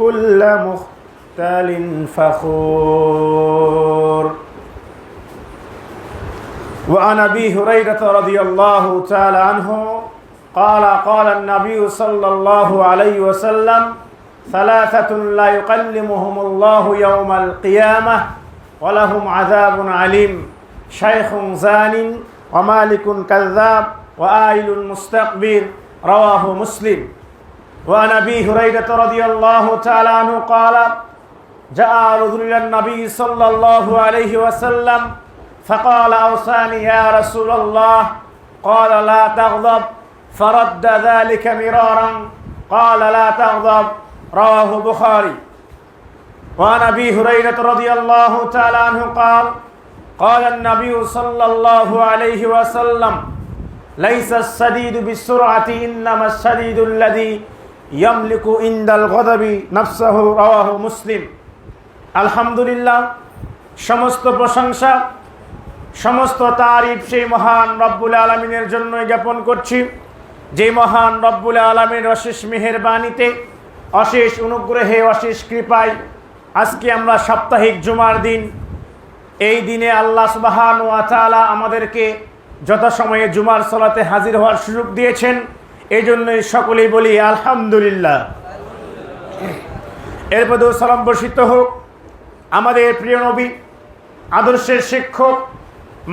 كل مختال فخور. وعن أبي هريرة رضي الله تعالى عنه قال قال النبي صلى الله عليه وسلم ثلاثة لا يكلمهم الله يوم القيامة ولهم عذاب عليم. شيخ زان ومالك كذاب وآيل مستقبل. رواه مسلم. وعن ابي هريره رضي الله تعالى عنه قال جاء رجل الى النبي صلى الله عليه وسلم فقال اوصاني يا رسول الله قال لا تغضب فرد ذلك مرارا قال لا تغضب رواه البخاري وعن ابي هريره رضي الله تعالى عنه قال قال النبي صلى الله عليه وسلم ليس السديد بالسرعه انما السديد الذي ইয়ামলিকু ইন্দাল গদাবি নাফসাহ রাহ মুসলিম। আলহামদুলিল্লাহ, সমস্ত প্রশংসা, সমস্ত তারিফ সেই মহান রব্বুল আলমিনের জন্য জ্ঞাপন করছি। যে মহান রব্বুল আলমের অশেষ মেহেরবানিতে, অশেষ অনুগ্রহে, অশেষ কৃপায় আজকে আমরা সাপ্তাহিক জুমার দিন। এই দিনে আল্লাহ সুবাহান ও আতালা আমাদেরকে যথাসময়ে জুমার সলাতে হাজির হওয়ার সুযোগ দিয়েছেন। এই জন্যই সকলেই বলি, আলহামদুলিল্লাহ। এরপর সালাম বর্ষিত হোক, আমাদের প্রিয় নবী, আদর্শের শিক্ষক,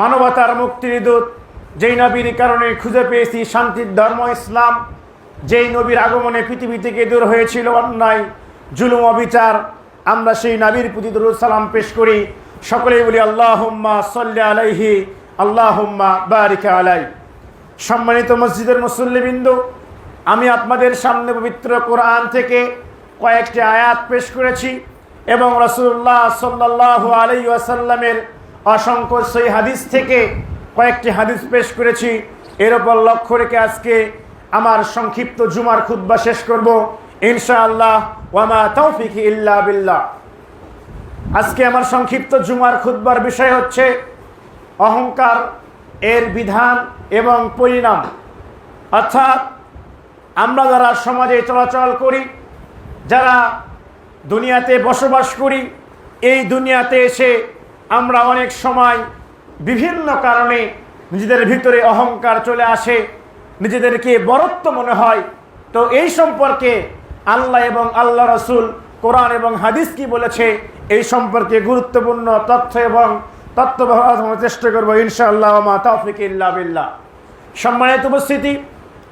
মানবতার মুক্তির দূত, যেই নবীর কারণে খুঁজে পেয়েছি শান্তির ধর্ম, ইসলাম, যেই নবীর আগমনে পৃথিবী থেকে দূর হয়েছিল অন্যায়, জুলুম, অবিচার, আমরা সেই নবীর প্রতি দরুদ সালাম পেশ করি। সকলেই বলি, আল্লাহুম্মা সাল্লি আলাইহি, আল্লাহুম্মা বারিকা আলাই সম্মানিত মসজিদের মুসল্লিবৃন্দ, আমি আপনাদের সামনে পবিত্র কোরআন থেকে কয়েকটি আয়াত পেশ করেছি এবং রসুল্লাহ সাল্লাহ আলাই আসাল্লামের অসংখ্য সেই হাদিস থেকে কয়েকটি হাদিস পেশ করেছি। এর ওপর লক্ষ্য রেখে আজকে আমার সংক্ষিপ্ত জুমার খুদ্া শেষ করব, ইনশাআল্লাহ, ওয়ামা তৌফিক ইল্লা বিল্লাহ। আজকে আমার সংক্ষিপ্ত জুমার খুদ্বার বিষয় হচ্ছে অহংকার এর বিধান এবং পরিণাম। অর্থাৎ আমরা যারা সমাজে চলাচল করি, যারা দুনিয়াতে বসবাস করি, এই দুনিয়াতে এসে আমরা অনেক সময় বিভিন্ন কারণে নিজেদের ভিতরে অহংকার চলে আসে, নিজেদেরকে বরত্ব মনে হয়। তো এই সম্পর্কে আল্লাহ এবং আল্লাহ রসুল কোরআন এবং হাদিস কি বলেছে, এই সম্পর্কে গুরুত্বপূর্ণ তথ্য এবং তত্ত্ব ব্যবহার চেষ্টা করব, ইনশাআল্লাহ মা তৌফিক ইল্লা বিল্লাহ। সম্মানিত উপস্থিতি,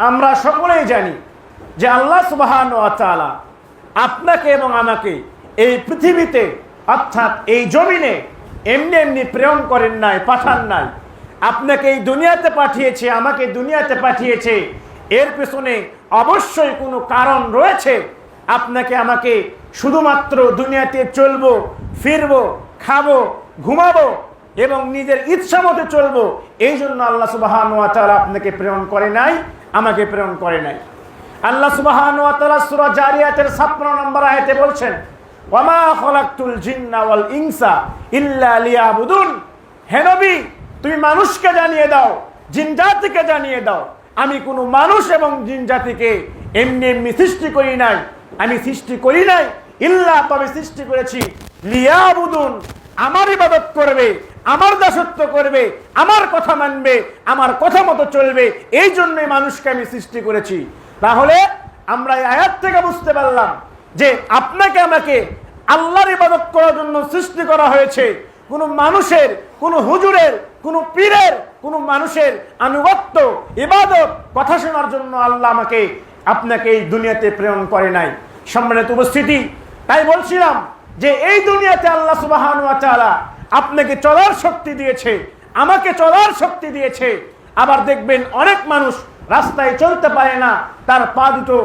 আমরা সকলেই জানি যে আল্লাহ সুবাহান তাআলা আপনাকে এবং আমাকে এই পৃথিবীতে, অর্থাৎ এই জমিনে এমনি এমনি প্রেরণ করেন নাই, পাঠান নাই। আপনাকে এই দুনিয়াতে পাঠিয়েছে, আমাকে দুনিয়াতে পাঠিয়েছে। এর পেছনে অবশ্যই কোনো কারণ রয়েছে। আপনাকে, আমাকে শুধুমাত্র দুনিয়াতে চলবো, ফিরবো, খাব, ঘুমাবো এবং নিজের ইচ্ছা মতো চলবো এই জন্য আল্লাহ সুবাহান আপনাকে প্রেরণ করে নাই, আমাকে প্রেরণ করে নাই। আল্লাহ সুবাহান সুরা জারিয়াতের ছাপ্পান্ন নম্বর আয়তে বলছেন ইল্লা লিয়াবুদুন। তুমি মানুষকে জানিয়ে দাও, জিন জাতিকে জানিয়ে দাও। আমি কোনো মানুষ এবং জিন জাতিকে এমনি এমনি সৃষ্টি করি নাই, আমি সৃষ্টি করি নাই, ইল্লা তবে সৃষ্টি করেছি, লিয়াবুদুন, আমার ইবাদত করবে আমার দাসত্ব করবে, আমার কথা মানবে, আমার কথা মতো চলবে, এই জন্যই মানুষকে আমি সৃষ্টি করেছি। তাহলে আমরা এই আয়াত থেকে বুঝতে পারলাম যে আপনাকে, আমাকে আল্লাহর ইবাদত করার জন্য সৃষ্টি করা হয়েছে। কোনো মানুষের, কোনো হুজুরের, কোনো পীরের, কোনো মানুষের আনুগত্য, ইবাদত, কথা শোনার জন্য আল্লাহ আমাকে আপনাকে এই দুনিয়াতে প্রেরণ করে নাই। সম্মানিত উপস্থিতি, তাই বলছিলাম যে এই দুনিয়াতে আল্লাহ সুবাহান আপনাকে চলার শক্তি দিয়েছে, আমাকে চলার শক্তি দিয়েছে। আবার দেখবেন অনেক মানুষ রাস্তায় চলতে পারে না, তার পা দুটো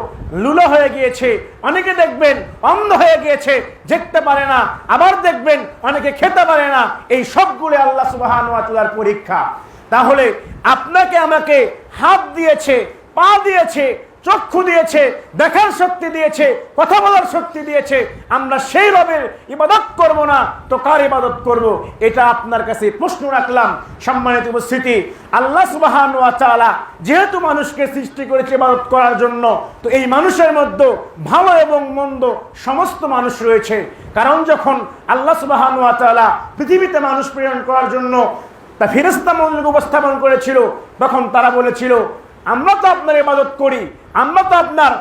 লুলো হয়ে গিয়েছে। অনেকে দেখবেন অন্ধ হয়ে গিয়েছে, দেখতে পারে না। আবার দেখবেন অনেকে খেতে পারে না। এই সবগুলো আল্লাহ সুবাহানুয়াতার পরীক্ষা। তাহলে আপনাকে আমাকে হাত দিয়েছে, পা দিয়েছে চক্ষু দিয়েছে, দেখার শক্তি দিয়েছে, কথা বলার শক্তি দিয়েছে। আমরা সেই রবের ইবাদত করব না, তো কার ইবাদত করব? এটা আপনার কাছে প্রশ্ন রাখলাম, সম্মানিত উপস্থিতি। আল্লাহ সুবাহান যেহেতু মানুষকে সৃষ্টি করেছে ইবাদত করার জন্য, তো এই মানুষের মধ্যে ভালো এবং মন্দ সমস্ত মানুষ রয়েছে। কারণ যখন আল্লাহ সুবাহান পৃথিবীতে মানুষ প্রেরণ করার জন্য তা ফেরেস্তা মন্দির উপস্থাপন করেছিল, তখন তারা বলেছিল, আমরা তো আপনার ইবাদত করি আমরা তো আপনার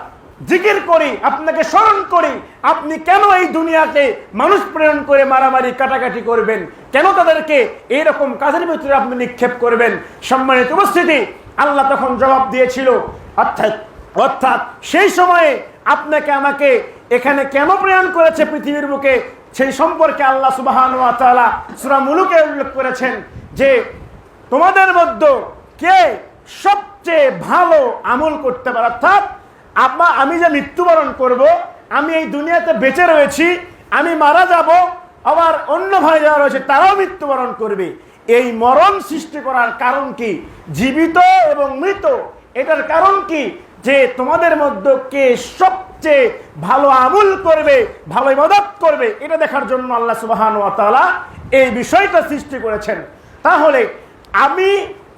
জিকির করি, আপনাকে স্মরণ করি। আপনি কেন এই দুনিয়াতে মানুষ প্রেরণ করে মারামারি কাটাকাটি করবেন? কেন তাদেরকে এইরকম কাজের ভিতরে আপনি নিক্ষেপ করবেন? সম্মানিত উপস্থিতি, আল্লাহ তখন জবাব দিয়েছিল, অর্থাৎ অর্থাৎ সেই সময়ে আপনাকে আমাকে এখানে কেন প্রেরণ করেছে পৃথিবীর বুকে? সেই সম্পর্কে আল্লাহ সুবাহান সুরা মুলুকে উল্লেখ করেছেন যে, তোমাদের মধ্যে কে সবচেয়ে ভালো আমল করতে পারে। অর্থাৎ আপা আমি যে মৃত্যুবরণ করব, আমি এই দুনিয়াতে বেঁচে রয়েছি, আমি মারা যাব, আবার অন্য ভাই যারা রয়েছে, তারাও মৃত্যুবরণ করবে। এই মরণ সৃষ্টি করার কারণ কি? জীবিত এবং মৃত। এটার কারণ কি? যে তোমাদের মধ্যে কে সবচেয়ে ভালো আমল করবে, ভালো মদত করবে, এটা দেখার জন্য আল্লাহ সুবাহান এই বিষয়টা সৃষ্টি করেছেন। তাহলে, আমি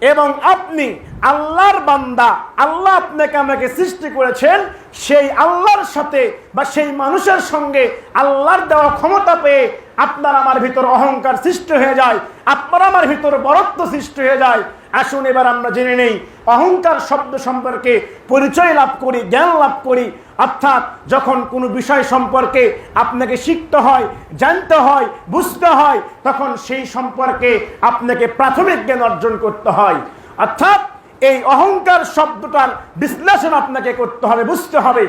এবং আপনি আল্লাহর বান্দা, আল্লাহ আপনাকে আমাকে সৃষ্টি করেছেন, সেই আল্লাহর সাথে বা সেই মানুষের সঙ্গে আল্লাহর দেওয়া ক্ষমতা পেয়ে আপনার আমার ভিতর অহংকার সৃষ্টি হয়ে যায়, আপনার আমার ভিতর বরত্ব সৃষ্টি হয়ে যায়। আসুন এবার আমরা জেনে নেই, অহংকার শব্দ সম্পর্কে পরিচয় লাভ করি, জ্ঞান লাভ করি। অর্থাৎ যখন কোনো বিষয় সম্পর্কে আপনাকে শিখতে হয়, জানতে হয়, বুঝতে হয়, তখন সেই সম্পর্কে আপনাকে প্রাথমিক জ্ঞান অর্জন করতে হয়। অর্থাৎ এই অহংকার শব্দটার বিশ্লেষণ আপনাকে করতে হবে, বুঝতে হবে।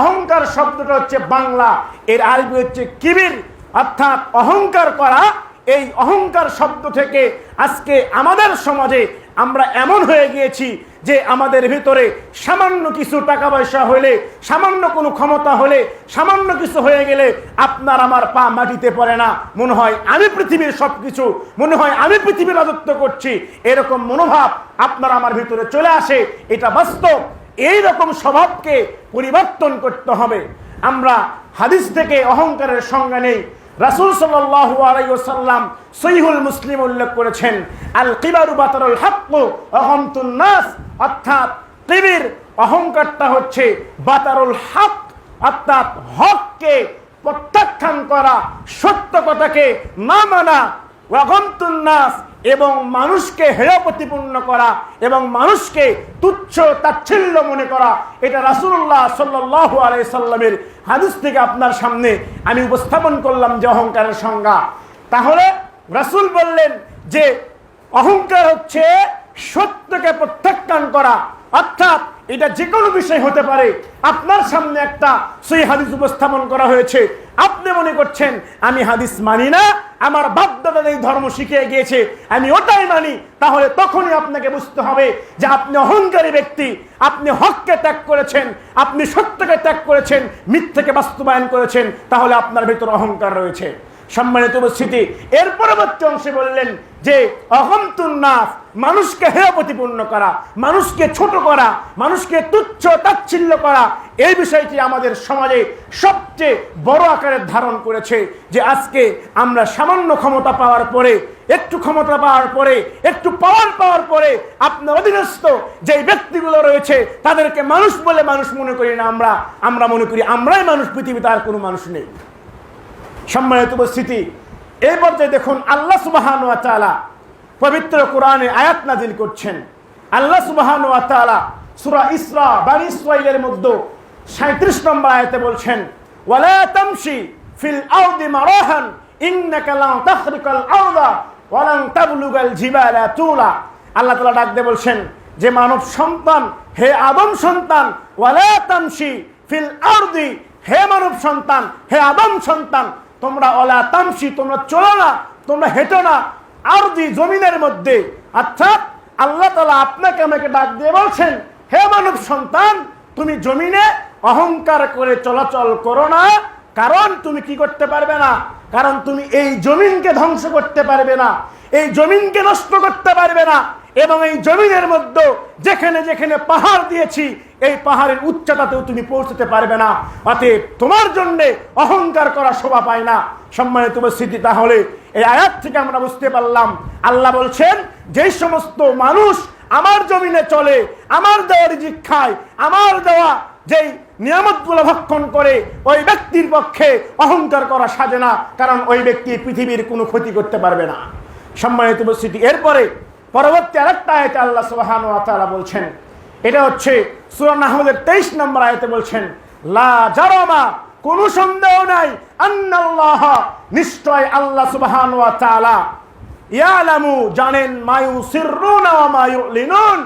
অহংকার শব্দটা হচ্ছে বাংলা, এর আরবি হচ্ছে কিবির। অর্থাৎ অহংকার করা, এই অহংকার শব্দ থেকে আজকে আমাদের সমাজে আমরা এমন হয়ে গিয়েছি যে আমাদের ভিতরে সামান্য কিছু টাকা পয়সা হলে, সামান্য কোনো ক্ষমতা হলে, সামান্য কিছু হয়ে গেলে আপনার আমার পা মাটিতে পড়ে না। মনে হয় আমি পৃথিবীর সব কিছু মনে হয় আমি পৃথিবীর রাজত্ব করছি। এরকম মনোভাব আপনার আমার ভিতরে চলে আসে, এটা বাস্তব। এই রকম স্বভাবকে পরিবর্তন করতে হবে। আমরা হাদিস থেকে অহংকারের সংজ্ঞা নেই। রাসুল সাল্লাম সহিহুল মুসলিম উল্লেখ করেছেন, আল কিবারু বাতারুল হাক্কু অহমতুল নাস, অর্থাৎ কিবির অহংকারটা হচ্ছে বাতারুল হক অর্থাৎ হককে প্রত্যাখ্যান করা, সত্য কথাকে না মানা নাস এবং মানুষকে হেয় প্রতিপন্ন করা, এবং মানুষকে তুচ্ছ তাচ্ছিল্য মনে করা, এটা রাসুল্লাহ সাল্লাহ আলাইসাল্লামের হাদিস থেকে আপনার সামনে আমি উপস্থাপন করলাম যে অহংকারের সংজ্ঞা। তাহলে রাসুল বললেন যে অহংকার হচ্ছে সত্যকে প্রত্যাখ্যান করা, অর্থাৎ এটা যে কোনো বিষয় হতে পারে। আপনার সামনে একটা সেই হাদিস উপস্থাপন করা হয়েছে। আপনি মনে করছেন, আমি হাদিস মানি না, আমার বাপদাদা এই ধর্ম শিখিয়ে গিয়েছে, আমি ওটাই মানি। তাহলে তখনই আপনাকে বুঝতে হবে যে আপনি অহংকারী ব্যক্তি, আপনি হককে ত্যাগ করেছেন, আপনি সত্যকে ত্যাগ করেছেন, মিথ্যেকে বাস্তবায়ন করেছেন, তাহলে আপনার ভিতর অহংকার রয়েছে। সম্মানিত উপস্থিতি, এর পরবর্তী অংশে বললেন যে অহমতুন্নাস মানুষকে হেয় প্রতিপূর্ণ করা, মানুষকে ছোট করা, মানুষকে তুচ্ছ তাচ্ছিল্য করা, এই বিষয়টি আমাদের সমাজে সবচেয়ে বড় আকারের ধারণ করেছে যে আজকে আমরা সামান্য ক্ষমতা পাওয়ার পরে, একটু ক্ষমতা পাওয়ার পরে, একটু পাওয়ার পাওয়ার পরে আপনার অধীনস্থ যে ব্যক্তিগুলো রয়েছে, তাদেরকে মানুষ বলে মানুষ মনে করি না আমরা আমরা মনে করি আমরাই মানুষ, পৃথিবীতে আর কোনো মানুষ নেই। সম্মানিত উপস্থিতি, এই পর্যায়ে দেখুন আল্লাহ সুবাহান পবিত্র কোরআনে আয়াত নাজিল করছেন। আল্লাহ সুবাহান সুরা ইসরা, বানি ইসরাইলের মধ্যে সাঁত্রিশ নম্বর আয়াতে বলছেন, ওয়ালা তামশি ফিল আউদি মারাহান, ইন্নাকা লা তাখরিকাল আউদা ওয়ালান তাবলুগাল জিবালা তুলা। আল্লাহ তাআলা ডাক দিয়ে বলছেন, যে মানব সন্তান, হে আদম সন্তান, ওয়ালা তামশি ফিল আরদি, হে মানব সন্তান, হে আদম সন্তান, তোমরা অলা তামসি তোমরা চলো না, তোমরা হেঁটো না আর জমিনের মধ্যে, অর্থাৎ আল্লাহ তালা আপনাকে আমাকে ডাক দিয়ে বলছেন, হে মানব সন্তান, তুমি জমিনে অহংকার করে চলাচল করো না, কারণ তুমি কি করতে পারবে না? কারণ তুমি এই জমিনকে ধ্বংস করতে পারবে না, এই জমিনকে নষ্ট করতে পারবে না, এবং এই জমিনের মধ্যে যেখানে যেখানে পাহাড় দিয়েছি এই পাহাড়ের উচ্চতাতেও তুমি পৌঁছতে পারবে না। অতএব তোমার জন্য অহংকার করা শোভা পায় না। সম্মানিত উপস্থিতি, তাহলে এই আয়াত থেকে আমরা বুঝতে পারলাম, আল্লাহ বলছেন, যে সমস্ত মানুষ আমার জমিনে চলে, আমার দেওয়া রিজিক খায়, আমার দেওয়া যেই নিয়ামতগুলো ভক্ষণ করে, ওই ব্যক্তির পক্ষে অহংকার করা সাজে না, কারণ ওই ব্যক্তি পৃথিবীর কোনো ক্ষতি করতে পারবে না। সম্মানিত উপস্থিতি, এরপরে পরবর্তী আরেকটা আয়তে আল্লাহ সুবাহান বলছেন এটা হচ্ছে সুরান আহমদের তেইশ নম্বর আয়তে বলছেন, লা জারমা, কোনো সন্দেহ নাই আন্নাল্লাহ, নিশ্চয় আল্লাহ সুবহান ওয়া তাআলা ইয়ালামু, জানেন মায়ু সিররুনা ওয়া মায়ু লিনুন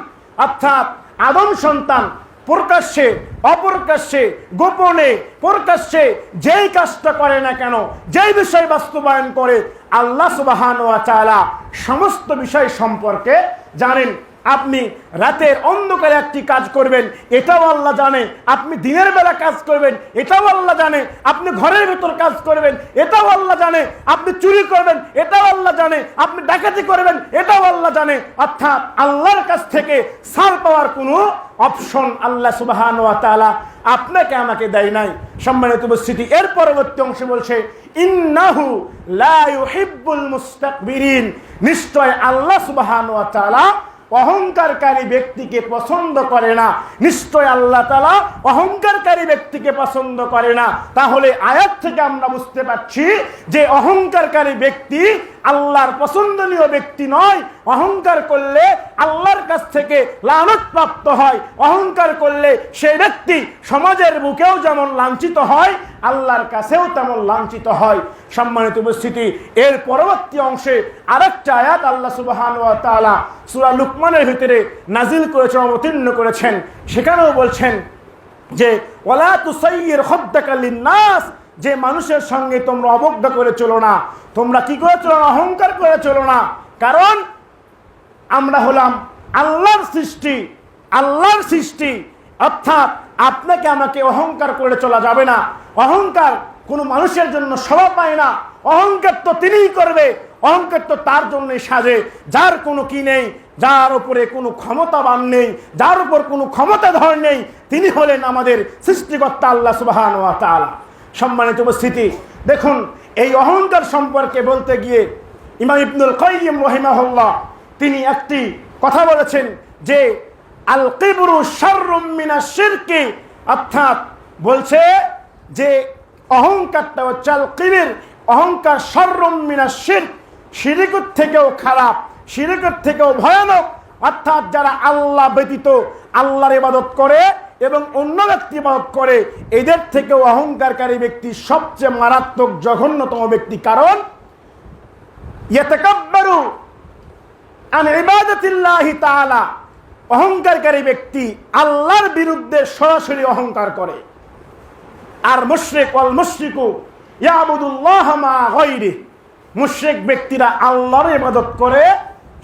অর্থাৎ আদম সন্তান প্রকাশ্যে, অপ্রকাশ্যে, গোপনে, প্রকাশ্যে যেই কাজটা করে না কেন, যেই বিষয় বাস্তবায়ন করে, আল্লাহ সুবাহান ওয়া তাআলা সমস্ত বিষয় সম্পর্কে জানেন। আপনি রাতের অন্ধকারে একটি কাজ করবেন, এটাও আল্লাহ জানে। আপনি দিনের বেলা কাজ করবেন, এটাও আল্লাহ জানে। আপনি ঘরের ভেতর কাজ করবেন, এটাও আল্লাহ জানে। আপনি চুরি করবেন, এটাও আল্লাহ জানে। আপনি ডাকাতি করবেন, এটাও আল্লাহ জানে। অর্থাৎ আল্লাহর কাছ থেকে সার পাওয়ার কোনো অপশন আল্লাহ সুবাহান তাআলা আপনাকে আমাকে দেয় নাই। সম্মানিত উপস্থিতি, এর পরবর্তী অংশে বলছে, ইন্নাহু লা ইউহিব্বুল মুস্তাকবিরিন। নিশ্চয় আল্লাহ সুবহান তাআলা অহংকারকারী ব্যক্তিকে পছন্দ করে না। নিশ্চয় আল্লাহ তালা অহংকারকারী ব্যক্তিকে পছন্দ করে না। তাহলে আয়াত থেকে আমরা বুঝতে পারছি যে অহংকারকারী ব্যক্তি আল্লাহর পছন্দনীয় ব্যক্তি নয়। অহংকার করলে আল্লাহর কাছ থেকে লানত প্রাপ্ত হয়। অহংকার করলে সেই ব্যক্তি সমাজের বুকেও যেমন লাঞ্ছিত হয়, আল্লাহর কাছেও তেমন লাঞ্ছিত হয়। সম্মানিত উপস্থিতি, এর পরবর্তী অংশে আরেকটা আয়াত আল্লাহ সুবহান তাআলা সূরা লুকমানের ভিতরে নাজিল করেছেন, অবতীর্ণ করেছেন। সেখানেও বলছেন যে, ওয়ালা তুসাইয়ির খাদ্দাকা লিন-নাস যে মানুষের সঙ্গে তোমরা অবজ্ঞা করে চলো না, তোমরা কি করে চলো না? অহংকার করে চলো না। কারণ আমরা হলাম আল্লাহর সৃষ্টি আল্লাহর সৃষ্টি। অর্থাৎ আপনাকে আমাকে অহংকার করে চলা যাবে না। অহংকার কোনো মানুষের জন্য স্বভাব পায় না। অহংকার তো তিনিই করবে। অহংকার তো তার জন্যই সাজে। যার কোনো কি নেই, যার উপরে কোনো ক্ষমতাবান নেই, যার উপর কোনো ক্ষমতাধর নেই, তিনি হলেন আমাদের সৃষ্টিকর্তা আল্লাহ সুবাহান ওয়া সম্মানিত উপস্থিতি। দেখুন, এই অহংকার সম্পর্কে বলতে গিয়ে ইমাম ইবনুল কাইয়িম রহিমাহুল্লাহ তিনি একটি কথা বলেছেন যে, আল কিবরু শাররুম মিনাশ শিরকি, অর্থাৎ বলছে যে, অহংকারটা হচ্ছে আল কিবির, অহংকার শাররুম মিনাশ শিরক থেকেও খারাপ শিরিকত থেকেও ভয়ানক, অর্থাৎ যারা আল্লাহ ব্যতীত আল্লাহর ইবাদত করে এবং অন্য ব্যক্তি ইবাদত করে, এদের থেকেও অহংকারকারী ব্যক্তি সবচেয়ে মারাত্মক জঘন্যতম ব্যক্তি। কারণ, ইয়াতাকাব্বারু আন অহংকারকারী ব্যক্তি আল্লাহর বিরুদ্ধে সরাসরি অহংকার করে। আর মুশরিক অল মুশরিকু ইয়াবুদুল্লাহ মা ব্যক্তিরা আল্লাহর ইবাদত করে,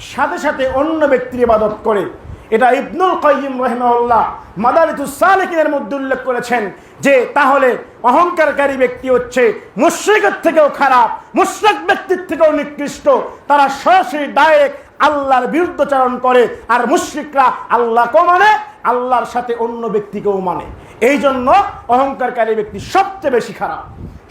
সাথে সাথে অন্য ব্যক্তির ইবাদত করে। এটা ইবনুল কাইয়িম রাহিমাহুল্লাহ মাদারিতুস সালিকিনের মধ্যে উল্লেখ করেছেন যে তাহলে অহংকারকারী ব্যক্তি হচ্ছে মুশরিকের থেকেও খারাপ, মুশরিক ব্যক্তির থেকেও নিকৃষ্ট। তারা সরাসরি ডাইরেক্ট আল্লাহর বিরুদ্ধচারণ করে আর মুশরিকরা আল্লাহকেও মানে আল্লাহর সাথে অন্য ব্যক্তিকেও মানে। এই জন্য অহংকারকারী ব্যক্তি সবচেয়ে বেশি খারাপ।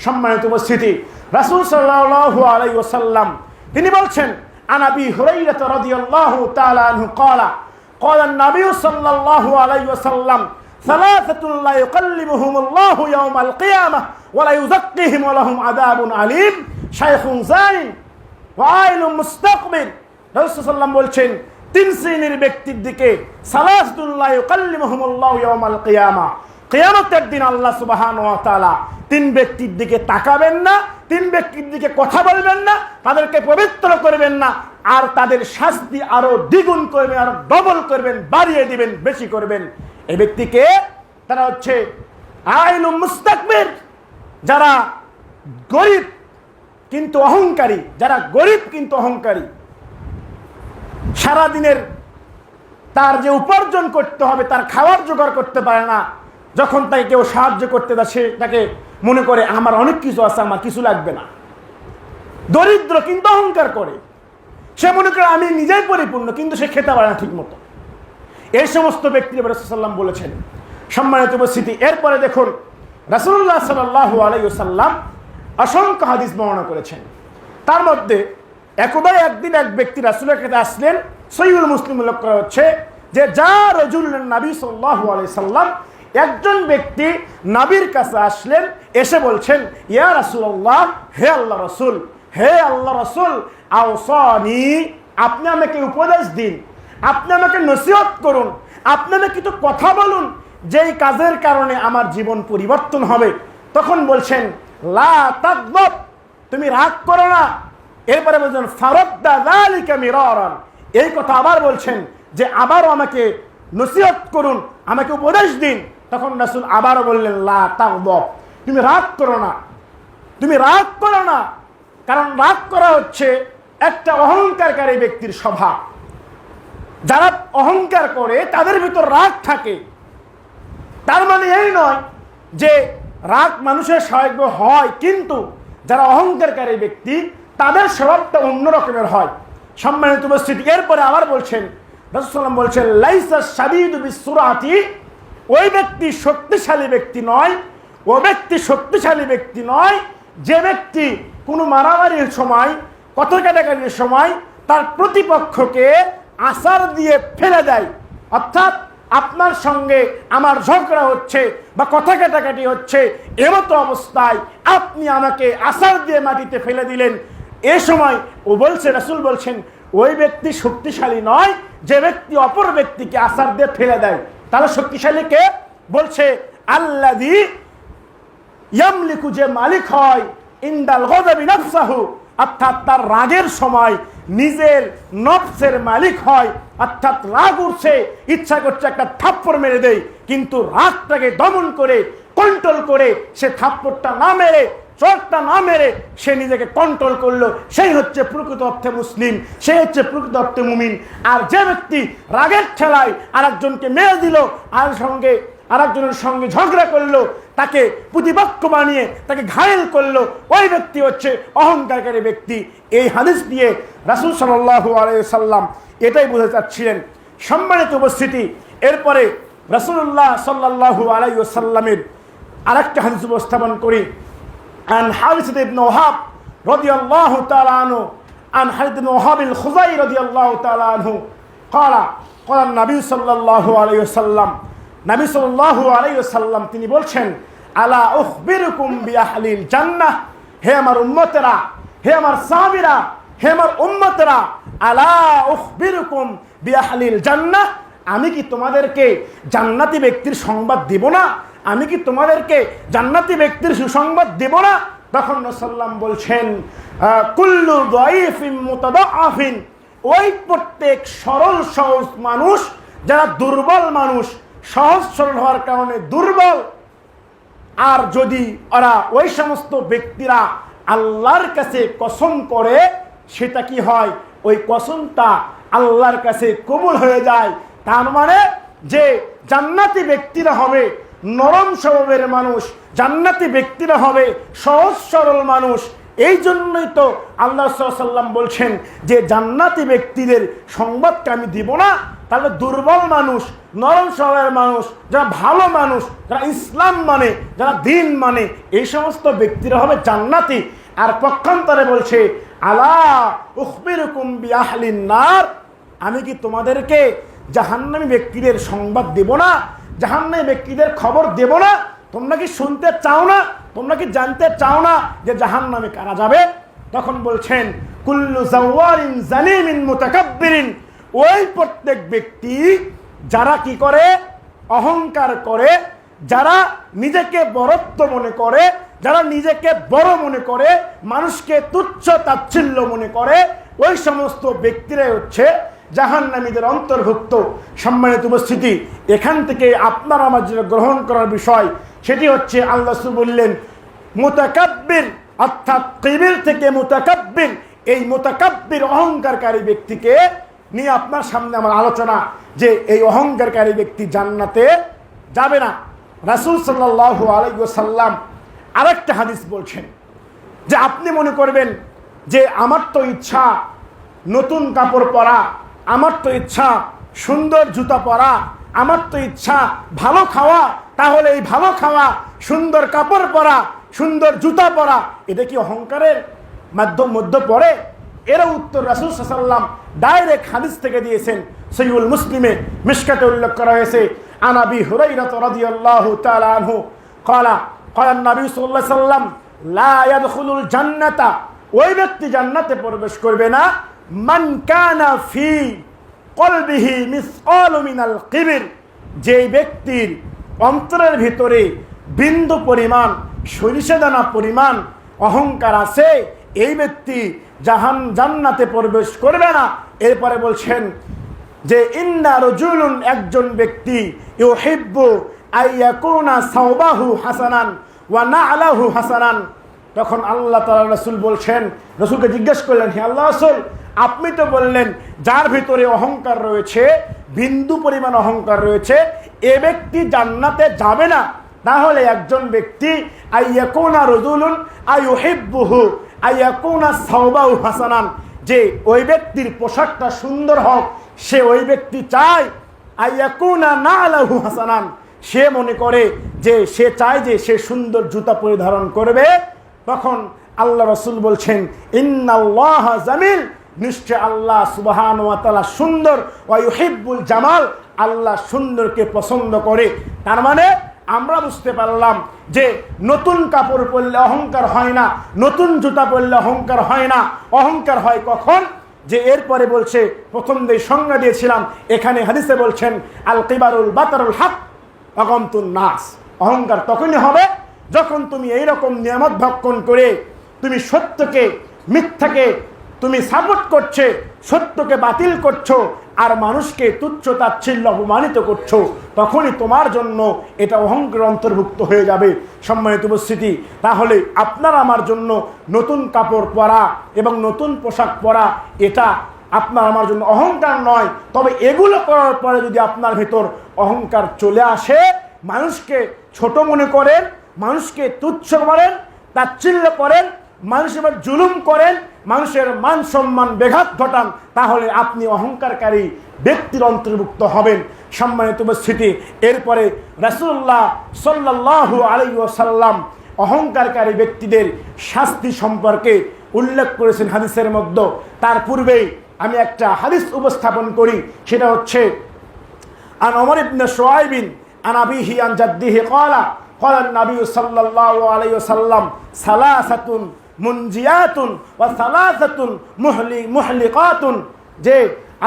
সম্মানিত উপস্থিতি, রাসূল সাল্লাল্লাহু আলাই ওসাল্লাম তিনি বলছেন আনাবি হুরাইরা রাদিয়াল্লাহু তাআলা আনহু قال النبي صلى الله عليه وسلم ثلاثة لا يكلمهم الله يوم القيامة ولا يزكيهم ولهم عذاب عليم شيخ زاني وعائل مستقبل রসুল্লাম বলছেন তিন শ্রেণীর ব্যক্তির দিকে সালাসদুল্লাহ কাল্লিমহমুল্লাহ ইয়াউমাল কিয়ামা কিয়ামতের দিন আল্লাহ সুবহান ওয়া তাআলা তিন ব্যক্তির দিকে তাকাবেন না তিন ব্যক্তির দিকে কথা বলবেন না তাদেরকে পবিত্র করবেন না আর তাদের শাস্তি আরও দ্বিগুণ করবেন, আরও ডবল করবেন, বাড়িয়ে দিবেন, বেশি করবেন। এই ব্যক্তিকে তারা হচ্ছে আইন মুস্তাকবির। যারা গরিব কিন্তু অহংকারী, যারা গরিব কিন্তু অহংকারী। সারাদিনের তার যে উপার্জন করতে হবে, তার খাওয়ার জোগাড় করতে পারে না। যখন তাকে কেউ সাহায্য করতে দেয় সে তাকে মনে করে, আমার অনেক কিছু আছে, আমার কিছু লাগবে না। দরিদ্র কিন্তু অহংকার করে। সে মনে করে আমি নিজেই পরিপূর্ণ, কিন্তু সে খেতে পারে না ঠিক মতো এই সমস্ত ব্যক্তি রসুল্লাম বলেছেন, সম্মানিত উপস্থিতি, এরপরে দেখুন রাসুল্লাহ সাল্লাহু আলাইসাল্লাম অসংখ্য হাদিস বর্ণনা করেছেন। তার মধ্যে একদাই একদিন এক ব্যক্তি রাসুলের কাছে আসলেন সৈউল মুসলিম উল্লেখ করা হচ্ছে যে, যা রজুল নাবি সাল্লাহু সাল্লাম একজন ব্যক্তি নাবির কাছে আসলেন, এসে বলছেন, ইয়া রাসুল্লাহ হে আল্লাহ রসুল হে আল্লাহ রসুল, আওসানি, আপনি আমাকে উপদেশ দিন। আপনি আমাকে নসিহত করুন। আপনি আমাকে তো কথা বলুন, যেই কাজের কারণে আমার জীবন পরিবর্তন হবে। তখন বলছেন, লা তাকবব তুমি রাগ করো না। এরপরে বলছেন মিরারান। এই কথা আবার বলছেন, যে আবারও আমাকে নসিহত করুন, আমাকে উপদেশ দিন। তখন রাসূল আবারও বললেন, লা তাকবব তুমি রাগ করো না। তুমি রাগ করো না। কারণ রাগ করা হচ্ছে একটা অহংকারকারী ব্যক্তির স্বভাব। যারা অহংকার করে, তাদের ভিতর রাগ থাকে। তার মানে এই নয় যে রাগ মানুষের স্বভাব হয়, কিন্তু যারা অহংকারকারী ব্যক্তি, তাদের স্বভাবটা অন্য রকমের হয়। সম্মানিত উপস্থিতি, এরপরে আবার বলছেন রসুলাম বলছেন, লাইসা সাবিদ বিশ্বরাতি ওই ব্যক্তি শক্তিশালী ব্যক্তি নয়, ও ব্যক্তি শক্তিশালী ব্যক্তি নয় যে ব্যক্তি কোনো মারামারির সময় কথা কাটাকাটির সময় তার প্রতিপক্ষকে আসার দিয়ে ফেলে দেয়। অর্থাৎ আপনার সঙ্গে আমার ঝগড়া হচ্ছে বা কথা কাটাকাটি হচ্ছে এমতো অবস্থায় আপনি আমাকে আসার দিয়ে মাটিতে ফেলে দিলেন। এ সময় ও বলছে, রাসুল বলছেন, ওই ব্যক্তি শক্তিশালী নয়, যে ব্যক্তি অপর ব্যক্তিকে আসার দিয়ে ফেলে দেয়। তাহলে শক্তিশালী কে? বলছে আল্লাদি ইয়ামলিকু, যে মালিক হয় ইন্দাল গদাবি নফসাহু, অর্থাৎ তার রাগের সময় নিজের নফসের মালিক হয়, অর্থাৎ রাগ উঠছে, ইচ্ছা করছে একটা থাপ্পড় মেরে দেয় কিন্তু রাগটাকে দমন করে কন্ট্রোল করে, সে থাপ্পড়টা না মেরে, চোরটা না মেরে, সে নিজেকে কন্ট্রোল করল। সেই হচ্ছে প্রকৃত অর্থে মুসলিম, সে হচ্ছে প্রকৃত অর্থে মুমিন। আর যে ব্যক্তি রাগের ঠেলায় আর একজনকে মেরে দিল, আর সঙ্গে আরেকজনের সঙ্গে ঝগড়া করলো তাকে প্রতিপক্ষ বানিয়ে তাকে ঘায়েল করলো ওই ব্যক্তি হচ্ছে অহংকারকারী ব্যক্তি এই হাদিস দিয়ে রাসুল সাল্লাহ সাল্লাম এটাই বোঝা চাচ্ছিলেন সম্মানিত উপস্থিতি এরপরে রাসুল্লাহ সাল্লাহু আলাইসাল্লামের আরেকটা হাদিস উপস্থাপন করি عن حارث بن وهاب رضي الله تعالى عنه عن حارث بن وهاب الخزاعي رضي الله تعالى عنه قال قال النبي صلى الله عليه وسلم নবী সাল্লাল্লাহু আলাইহি ওয়াসাল্লাম তিনি বলছেন, আলা উখবিরুকুম বিআহলিল জান্নাহ? হে আমার উম্মতেরা, হে আমার সাহাবীরা, হে আমার উম্মতেরা, আলা উখবিরুকুম বিআহলিল জান্নাহ? আমি কি তোমাদেরকে জান্নাতি ব্যক্তির সংবাদ দেব না? আমি কি তোমাদেরকে জান্নাতি ব্যক্তির সুসংবাদ দেব না? তখন রসাল্লাম বলছেন কুল্লু দয়ফিন মুতাদাফিন ওই প্রত্যেক সরল সহজ মানুষ, যারা দুর্বল মানুষ সহজ সরল হওয়ার কারণে দুর্বল। আর যদি ওরা ওই সমস্ত ব্যক্তিরা আল্লাহর কাছে কসম করে, সেটা কি হয়? ওই কসমটা আল্লাহর কাছে কবুল হয়ে যায়। তার মানে যে জান্নাতি ব্যক্তিরা হবে, নরম স্বভাবের মানুষ, জান্নাতি ব্যক্তিরা হবে, সহজ সরল মানুষ, এই জন্যই তো আল্লাহ সাল্লাম বলছেন যে জান্নাতি ব্যক্তিদের সংবাদকে আমি দিব না তাহলে দুর্বল মানুষ, নরম স্বভাবের মানুষ, যারা ভালো মানুষ, যারা ইসলাম মানে যারা দিন মানে এই সমস্ত ব্যক্তিরা হবে জান্নাতি। আর পক্ষান্তরে বলছে, আলা উখবিরুকুম বিআহলিন নার আমি কি তোমাদেরকে জাহান্নামী ব্যক্তিদের সংবাদ দেব না? জাহান্নামী ব্যক্তিদের খবর দেব না? তোমরা কি শুনতে চাও না? তোমরা কি জানতে চাও না যে জাহান্নামে কারা যাবে? তখন বলছেন, কুল্লু জাওয়ারিন জালিমিন মুতাকাব্বিরিন ওই প্রত্যেক ব্যক্তি যারা কি করে? অহংকার করে, যারা নিজেকে বরত্ব মনে করে, যারা নিজেকে বড় মনে করে, মানুষকে তুচ্ছ তাচ্ছিল্য মনে করে, ওই সমস্ত ব্যক্তিরাই হচ্ছে জাহান্নামীদের অন্তর্ভুক্ত। সম্মানিত উপস্থিতি, এখান থেকে আপনার আমার যেটা গ্রহণ করার বিষয়, সেটি হচ্ছে আল্লাহ বললেন, মোতাকাব্বির অর্থাৎ কিবির থেকে মোতাকাব্বির। এই মোতাকাব্বির অহংকারকারী ব্যক্তিকে নিয়ে আপনার সামনে আমার আলোচনা যে এই অহংকারকারী ব্যক্তি জান্নাতে যাবে না। রাসুল সাল্লাহ আলাইসাল্লাম আরেকটা হাদিস বলছেন যে আপনি মনে করবেন যে আমার তো ইচ্ছা নতুন কাপড় পরা, আমার তো ইচ্ছা সুন্দর জুতা পরা, আমার তো ইচ্ছা ভালো খাওয়া, তাহলে এই ভালো খাওয়া, সুন্দর কাপড় পরা, সুন্দর জুতা পরা, এটা কি অহংকারের মাধ্যম মধ্যে পড়ে? এরা উত্তর রাসুল সাল্লাম ডাইরেক্ট হাদিস থেকে দিয়েছেন সৈউল মুসলিমে মিসকাতে উল্লেখ করা হয়েছে আনাবি হুরাইরা রাদিয়াল্লাহু তাআলা আনহু, ক্বালা ক্বালা নবী সাল্লাল্লাহু আলাইহি সাল্লাম লা ইয়াদখুলুল জান্নাতা, ওই ব্যক্তি জান্নাতে প্রবেশ করবে না, মান কানা ফি কলবিহি মিসকালু মিনাল কিবির যেই ব্যক্তির অন্তরের ভিতরে বিন্দু পরিমাণ সরিষাদানা পরিমাণ অহংকার আছে, এই ব্যক্তি জাহান জান্নাতে প্রবেশ করবে না। এরপরে বলছেন যে, ইন্না রজুলুন একজন ব্যক্তি সাওবাহু হাসানান ওয়া নাআলাহু হাসানান। তখন আল্লাহ তালা রাসূল বলছেন, রসুলকে জিজ্ঞেস করলেন, হে আল্লাহ রাসূল, আপনি তো বললেন যার ভিতরে অহংকার রয়েছে, বিন্দু পরিমাণ অহংকার রয়েছে, এ ব্যক্তি জান্নাতে যাবে না। তাহলে একজন ব্যক্তি আইয়াকুনা রজুলুন আইউহিব্বুহু আইয়াকুনা সাওবাহু হাসানান, যে ওই ব্যক্তির পোশাকটা সুন্দর হোক, সে ওই ব্যক্তি চায় আইয়াকুনা না আলাহু হাসানান। সে মনে করে যে, সে চায় যে, সে সুন্দর জুতা পরিধারণ করবে। তখন আল্লাহ রসুল বলছেন, ইন্নাল্লাহ জামিল। নিশ্চয় আল্লাহ সুবাহান ওয়াতালা সুন্দর ওয়াইহিব্বুল জামাল, আল্লাহ সুন্দরকে পছন্দ করে। তার মানে আমরা বুঝতে পারলাম যে নতুন কাপড় পরলে অহংকার হয় না, নতুন জুতা পরলে অহংকার হয় না। অহংকার হয় কখন? যে এরপরে বলছে, প্রথম যে সংজ্ঞা দিয়েছিলাম, এখানে হাদিসে বলছেন, আল কিবারুল বাতারুল হাক অগমতুল নাস। অহংকার তখনই হবে যখন তুমি এইরকম নিয়ামত ভক্ষণ করে তুমি সত্যকে, মিথ্যাকে তুমি সাপোর্ট করছে, সত্যকে বাতিল করছ, আর মানুষকে তুচ্ছ তাচ্ছিল্য অপমানিত করছ, তখনই তোমার জন্য এটা অহংকার অন্তর্ভুক্ত হয়ে যাবে। সম্মানিত উপস্থিতি, তাহলে আপনার আমার জন্য নতুন কাপড় পরা এবং নতুন পোশাক পরা, এটা আপনার আমার জন্য অহংকার নয়। তবে এগুলো করার পরে যদি আপনার ভেতর অহংকার চলে আসে, মানুষকে ছোট মনে করেন, মানুষকে তুচ্ছ করেন, তাচ্ছিল্য করেন মানুষের জুলুম করেন, মানুষের মান সম্মান ব্যাঘাত ঘটান, তাহলে আপনি অহংকারকারী ব্যক্তির অন্তর্ভুক্ত হবেন। সম্মানিত উপস্থিতি, এরপরে রাসুল্লাহ সাল্লাহ আলী ওসাল্লাম অহংকারকারী ব্যক্তিদের শাস্তি সম্পর্কে উল্লেখ করেছেন হাদিসের মধ্যে। তার পূর্বেই আমি একটা হাদিস উপস্থাপন করি, সেটা হচ্ছে, আন অমর ইবনে সোয়াইবিন আন আবিহি কলা কলান নাবি সাল্লাহ আলাইসাল্লাম সালাসাতুন মুনজিয়াতুন ওয়া সালাসাতুন মুহলি, মুহলিকাতুন। যে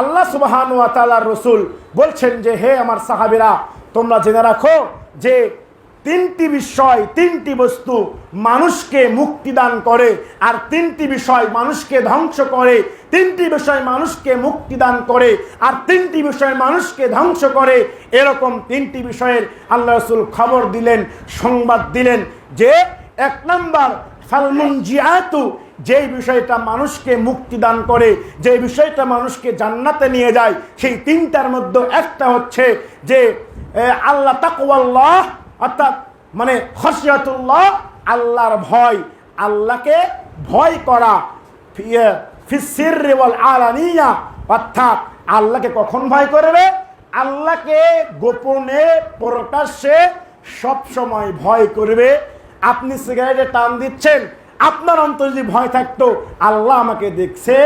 আল্লাহ সুবহান ওয়া তাআলার রাসূল বলছেন যে, হে আমার সাহাবীরা, তোমরা জেনে রাখো যে তিনটি বিষয়, তিনটি বস্তু মানুষকে মুক্তি দান করে আর তিনটি বিষয় মানুষকে ধ্বংস করে। তিনটি বিষয় মানুষকে মুক্তি দান করে আর তিনটি বিষয় মানুষকে ধ্বংস করে। এরকম তিনটি বিষয়ের আল্লাহ রসুল খবর দিলেন, সংবাদ দিলেন যে, এক নম্বর ফালমুন জিয়াতু যেই বিষয়টা মানুষকে মুক্তি দান করে যে বিষয়টা মানুষকে জান্নাতে নিয়ে যায়, সেই তিনটার মধ্যে একটা হচ্ছে যে আল্লাহ তাকওয়াল্লাহ, অর্থাৎ মানে খসিয়াতুল্লাহ, আল্লাহর ভয়, আল্লাহকে ভয় করা আলানিয়া, অর্থাৎ আল্লাহকে কখন ভয় করবে? আল্লাহকে গোপনে প্রকাশ্যে সবসময় ভয় করবে আপনি সিগারেটে টান দিচ্ছেন, আপনার অন্তর যদি ভয় থাকতো, আল্লাহ আমাকে দেখছে,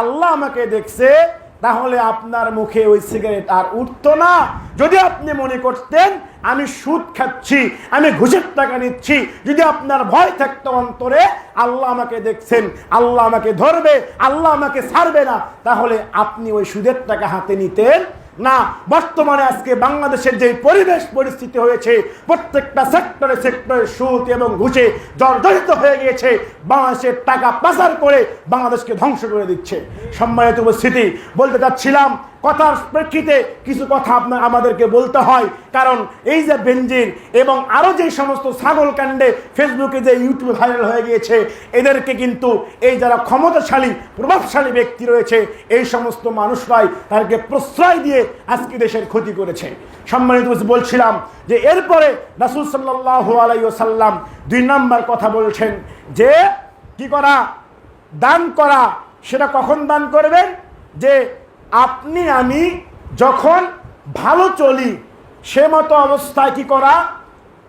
আল্লাহ আমাকে দেখছে, তাহলে আপনার মুখে ওই সিগারেট আর উঠতো না। যদি আপনি মনে করতেন, আমি সুদ খাচ্ছি, আমি ঘুষের টাকা নিচ্ছি, যদি আপনার ভয় থাকতো অন্তরে, আল্লাহ আমাকে দেখছেন, আল্লাহ আমাকে ধরবে, আল্লাহ আমাকে ছাড়বে না, তাহলে আপনি ওই সুদের টাকা হাতে নিতেন না, বর্তমানে আজকে বাংলাদেশের যে পরিবেশ পরিস্থিতি হয়েছে, প্রত্যেকটা সেক্টরে সেক্টরে সুদ এবং ঘুষে জর্জরিত হয়ে গিয়েছে। বাংলাদেশের টাকা পাচার করে বাংলাদেশকে ধ্বংস করে দিচ্ছে। সম্মানিত উপস্থিতি, বলতে চাচ্ছিলাম কথার প্রেক্ষিতে কিছু কথা আপনার আমাদেরকে বলতে হয়। কারণ এই যে বেঞ্জির এবং আরও যে সমস্ত ছাগল কাণ্ডে ফেসবুকে যে ইউটিউব ভাইরাল হয়ে গিয়েছে, এদেরকে কিন্তু এই যারা ক্ষমতাশালী, প্রভাবশালী ব্যক্তি রয়েছে, এই সমস্ত মানুষরাই তাদেরকে প্রশ্রয় দিয়ে আজকে দেশের ক্ষতি করেছে। সম্মানিত বলছিলাম যে এরপরে রাসুল সাল্লাহ আলাইসাল্লাম দুই নম্বর কথা বলছেন যে, কি করা? দান করা। সেটা কখন দান করবেন? যে আপনি আমি যখন ভালো চলি, সে মতো অবস্থায় কি করা?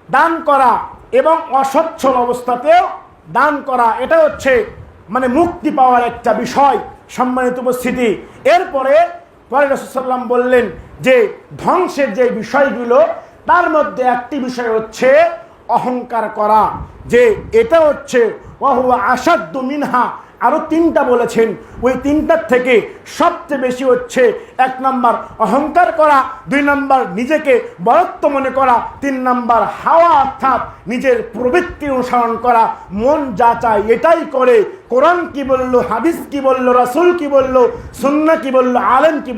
দান করা এবং অসচ্ছল অবস্থাতেও দান করা, এটা হচ্ছে মানে মুক্তি পাওয়ার একটা বিষয় সম্মানিত উপস্থিতি। এরপরে পরে রসুল্লাম বললেন যে, ধ্বংসের যে বিষয়গুলো, তার মধ্যে একটি বিষয় হচ্ছে অহংকার করা, যে এটা হচ্ছে ওহুয়া আসাদ্দু মিনহা আরও তিনটা বলেছেন। ওই তিনটার থেকে সবচেয়ে বেশি হচ্ছে এক নম্বর অহংকার করা, দুই নম্বর নিজেকে বরত্ব মনে করা, তিন নম্বর হাওয়া অর্থাৎ নিজের প্রবৃত্তি অনুসরণ করা। মন যা চায় এটাই করে। কোরআন কি বলল, হাদিস কি বলল, রাসুল কি বলল সুন্না কি বলল, আলেম কি